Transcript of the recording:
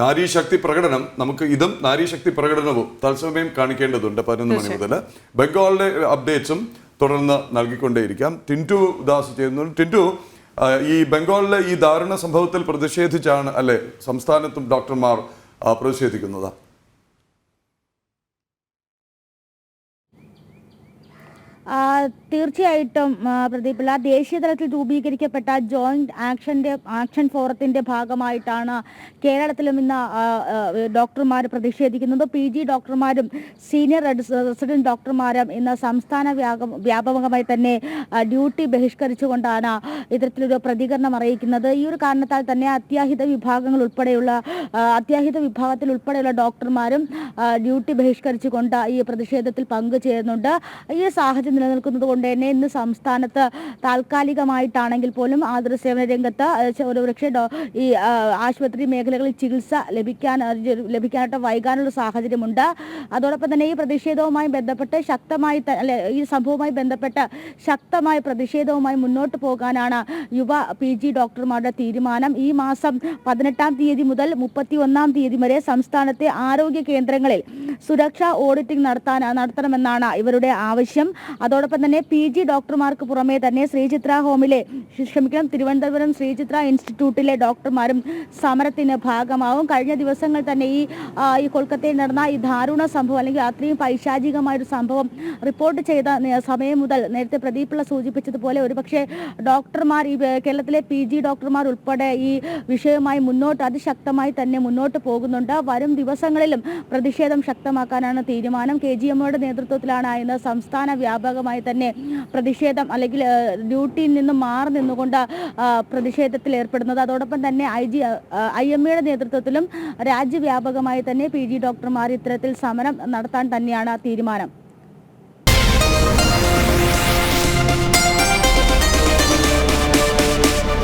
നാരീശക്തി പ്രകടനം നമുക്ക് ഇതും നാരീശക്തി പ്രകടനവും തത്സമയം കാണിക്കേണ്ടതുണ്ട് പതിനൊന്ന് മണി മുതൽ ബംഗാളിലെ അപ്ഡേറ്റ്സും തുടർന്ന് നൽകിക്കൊണ്ടേയിരിക്കാം. ടിന്റു ദാസ് ചെയ്യുന്നു ടിന്റു ഈ ബംഗാളിലെ ഈ ദാരുണ സംഭവത്തിൽ പ്രതിഷേധിച്ചാണ് അല്ലെ സംസ്ഥാനത്തും ഡോക്ടർമാർ പ്രതിഷേധിക്കുന്നത്? തീർച്ചയായിട്ടും പ്രദീപ് ദേശീയ തലത്തിൽ രൂപീകരിക്കപ്പെട്ട ജോയിന്റ് ആക്ഷന്റെ ആക്ഷൻ ഫോറത്തിന്റെ ഭാഗമായിട്ടാണ് കേരളത്തിലും ഇന്ന് ഡോക്ടർമാർ പ്രതിഷേധിക്കുന്നത്. പി ജി ഡോക്ടർമാരും സീനിയർ റെസിഡന്റ് ഡോക്ടർമാരും ഇന്ന് സംസ്ഥാന വ്യാപകമായി തന്നെ ഡ്യൂട്ടി ബഹിഷ്കരിച്ചുകൊണ്ടാണ് ഇത്തരത്തിലൊരു പ്രതികരണം അറിയിക്കുന്നത്. ഈ ഒരു കാരണത്താൽ തന്നെ അത്യാഹിത വിഭാഗങ്ങൾ ഉൾപ്പെടെയുള്ള അത്യാഹിത വിഭാഗത്തിൽ ഉൾപ്പെടെയുള്ള ഡോക്ടർമാരും ഡ്യൂട്ടി ബഹിഷ്കരിച്ചുകൊണ്ട് ഈ പ്രതിഷേധത്തിൽ പങ്കുചേരുന്നുണ്ട്. ഈ സാഹചര്യം നിലനിൽക്കുന്നത് കൊണ്ട് തന്നെ ഇന്ന് സംസ്ഥാനത്ത് താൽക്കാലികമായിട്ടാണെങ്കിൽ പോലും ആതുര സേവന രംഗത്ത് ഒരുപക്ഷെ ഒരു പക്ഷേ ഈ ആശുപത്രി മേഖലകളിൽ ചികിത്സ ലഭിക്കാൻ ലഭിക്കാനായിട്ട് വൈകാനുള്ള സാഹചര്യമുണ്ട്. അതോടൊപ്പം തന്നെ ഈ പ്രതിഷേധവുമായി ബന്ധപ്പെട്ട് ശക്തമായി അല്ലെ ഈ സംഭവവുമായി ബന്ധപ്പെട്ട് ശക്തമായ പ്രതിഷേധവുമായി മുന്നോട്ട് പോകാനാണ് യുവ പി ജി ഡോക്ടർമാരുടെ തീരുമാനം. ഈ മാസം പതിനെട്ടാം തീയതി മുതൽ മുപ്പത്തി ഒന്നാം തീയതി വരെ സംസ്ഥാനത്തെ ആരോഗ്യ കേന്ദ്രങ്ങളിൽ സുരക്ഷാ ഓഡിറ്റിംഗ് നടത്താൻ നടത്തണമെന്നാണ് ഇവരുടെ ആവശ്യം. അതോടൊപ്പം തന്നെ പി ജി ഡോക്ടർമാർക്ക് പുറമെ തന്നെ ശ്രീചിത്ര ഹോമിലെ ക്ഷമിക്കണം തിരുവനന്തപുരം ശ്രീചിത്ര ഇൻസ്റ്റിറ്റ്യൂട്ടിലെ ഡോക്ടർമാരും സമരത്തിന് ഭാഗമാവും. കഴിഞ്ഞ ദിവസങ്ങൾ തന്നെ ഈ ഈ കൊൽക്കത്തയിൽ നടന്ന ഈ ദാരുണ സംഭവം അല്ലെങ്കിൽ അത്രയും പൈശാചികമായ ഒരു സംഭവം റിപ്പോർട്ട് ചെയ്ത സമയം മുതൽ നേരത്തെ പ്രദീപിള്ള സൂചിപ്പിച്ചതുപോലെ ഒരുപക്ഷെ ഡോക്ടർമാർ ഈ കേരളത്തിലെ പി ജി ഡോക്ടർമാർ ഉൾപ്പെടെ ഈ വിഷയവുമായി മുന്നോട്ട് അതിശക്തമായി തന്നെ മുന്നോട്ട് പോകുന്നുണ്ട്. വരും ദിവസങ്ങളിലും പ്രതിഷേധം ശക്തമാക്കാനാണ് തീരുമാനം. കെ ജി എമ്മയുടെ നേതൃത്വത്തിലാണ് ഇന്ന് സംസ്ഥാന വ്യാപകമായി തന്നെ പ്രതിഷേധം അല്ലെങ്കിൽ ഡ്യൂട്ടിയിൽ നിന്ന് മാറി നിന്നുകൊണ്ട് പ്രതിഷേധത്തിൽ ഏർപ്പെടുന്നത്. അതോടൊപ്പം തന്നെ ഐ ജി ഐ എം എയുടെ നേതൃത്വത്തിലും രാജ്യവ്യാപകമായി തന്നെ പി ജി ഡോക്ടർമാർ ഇത്തരത്തിൽ സമരം നടത്താൻ തന്നെയാണ് തീരുമാനം.